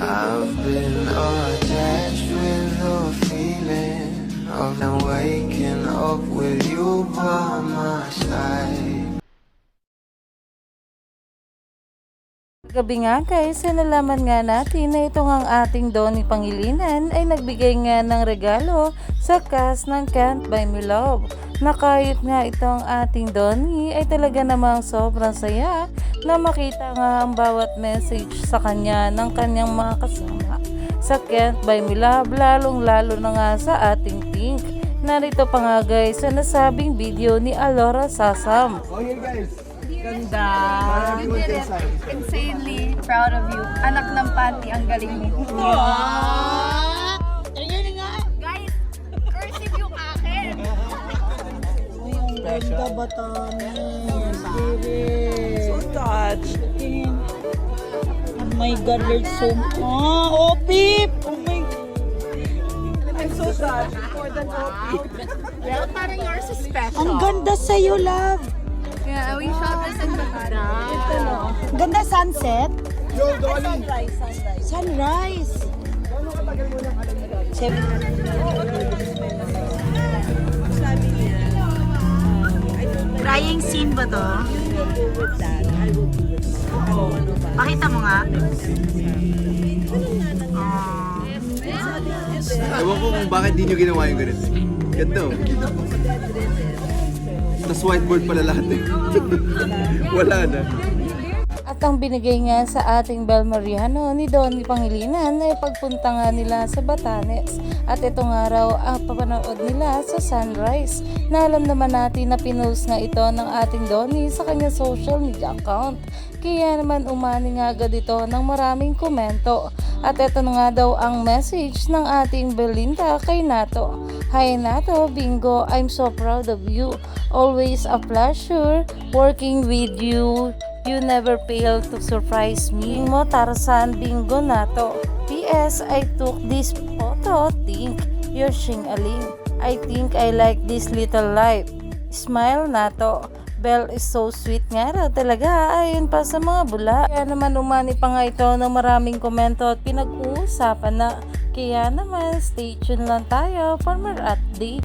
I've been attached with the feeling of now waking up with you by my side. Gabi nga guys, nalaman nga natin na ito ang ating Donnie Pangilinan ay nagbigay nga ng regalo sa cast ng Can't Buy Me Love. Nakayot nga itong ating Donnie ay talaga namang sobrang saya na makita nga ang bawat message sa kanya ng kanyang mga kasama sa Can't Buy Me Love lalong lalo na nga sa ating Pink. Narito pa nga guys sa nasabing video ni Alora Sasam. Ganda. You did it. Insanely proud of you. Anak ng panty, ang galing mo. Guys, Ganda ba Tamis? So touched. Oh my God, you're so... Ah, oh, Pip! Oh my... I'm so touched. More than Well, parang yours is special. Ang ganda sa'yo, love. Yeah, we shot this in Bacara. Ganda sunset. Yo, Sunrise, sunrise. Sunrise. Siyempre. Crying scene ba to? Pakita mo nga. Ah. Ewan ko kung bakit di nyo ginawa yung ganito. Ganda oh. Tapos whiteboard pala lahat eh. Wala na. Ang binigay nga sa ating Bel Mariano ni Donnie Pangilinan ay pagpunta nga nila sa Batanes. At ito nga raw ang papanood nila sa sunrise. Na alam naman natin na pinost nga ito ng ating Donnie sa kanyang social media account. Kaya naman umani nga agad ito ng maraming komento. At ito nga daw ang message ng ating Belinda kay Nato. Hi Nato, Bingo, I'm so proud of you. Always a pleasure working with you. You never fail to surprise me. Mo Tarzan Bingo Nato. P.S. I took this photo. Think you're Shing Aling. I think I like this little life. Smile Nato. Belle is so sweet nga raw talaga ayon pa sa mga bula. Kaya naman umani pa nga ito ng maraming komento at pinag-uusapan na. Kaya naman stay tuned lang tayo for more update.